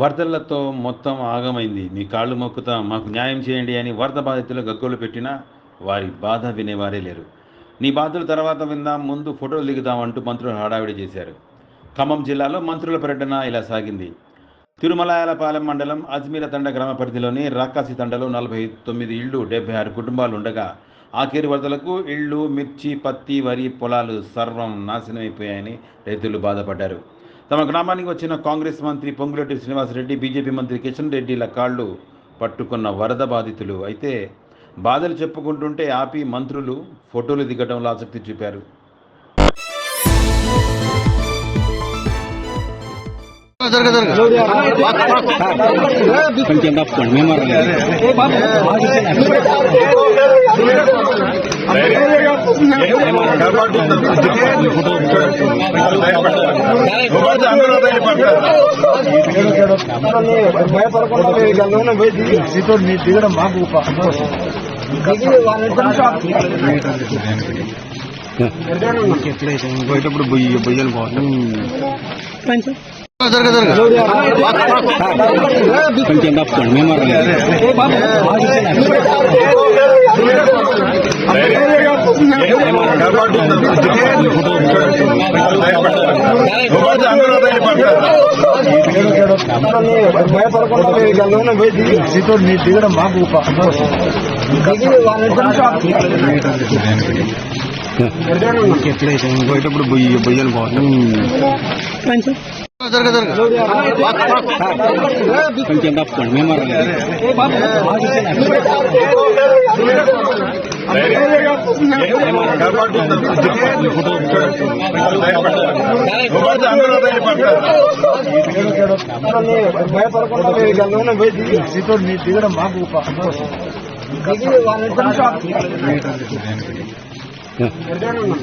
వరదలతో మొత్తం ఆగమైంది. మీ కాళ్ళు మొక్కుతా మాకు న్యాయం చేయండి అని వరద బాధితులు గగ్గోలు పెట్టినా వారి బాధ వినేవారే లేరు. నీ బాధలు తర్వాత విందాం ముందు ఫోటోలు దిగుదాం అంటూ మంత్రులు హడావిడి చేశారు. ఖమ్మం జిల్లాలో మంత్రుల పర్యటన ఇలా సాగింది. తిరుమలాయలపాలెం మండలం అజ్మీర తండ గ్రామ పరిధిలోని రాకాసి తండలో నలభై తొమ్మిది ఇళ్ళు డెబ్బై ఆరు కుటుంబాలు ఉండగా ఆఖరి వరదలకు ఇళ్ళు మిర్చి పత్తి వరి పొలాలు సర్వం నాశనమైపోయాయని రైతులు బాధపడ్డారు. తమ గ్రామానికి వచ్చిన కాంగ్రెస్ మంత్రి పొంగులేటి శ్రీనివాసరెడ్డి బీజేపీ మంత్రి కిషన్ రెడ్డిల కాళ్ళు పట్టుకున్న వరద బాధితులు. అయితే బాధలు చెప్పుకుంటుంటే ఆపి మంత్రులు ఫోటోలు దిగడంలో ఆసక్తి చూపారు. కొంచెం తప్పుకోండి మేము దిగడం మాకు ఎట్లయితే పోయేటప్పుడు బొయ్యి బొయ్యలు పోవాలి కొంచెం తప్పుకోండి మేము దిగడం మాకు పోయేటప్పుడు బొయ్యి బొయ్యలు పోతాం కొంచెం తప్పుకోండి మేము దిగడం మాకు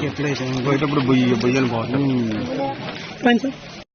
ఎట్లయితే పోయేటప్పుడు బొయ్యి బొయ్యలు పోతాం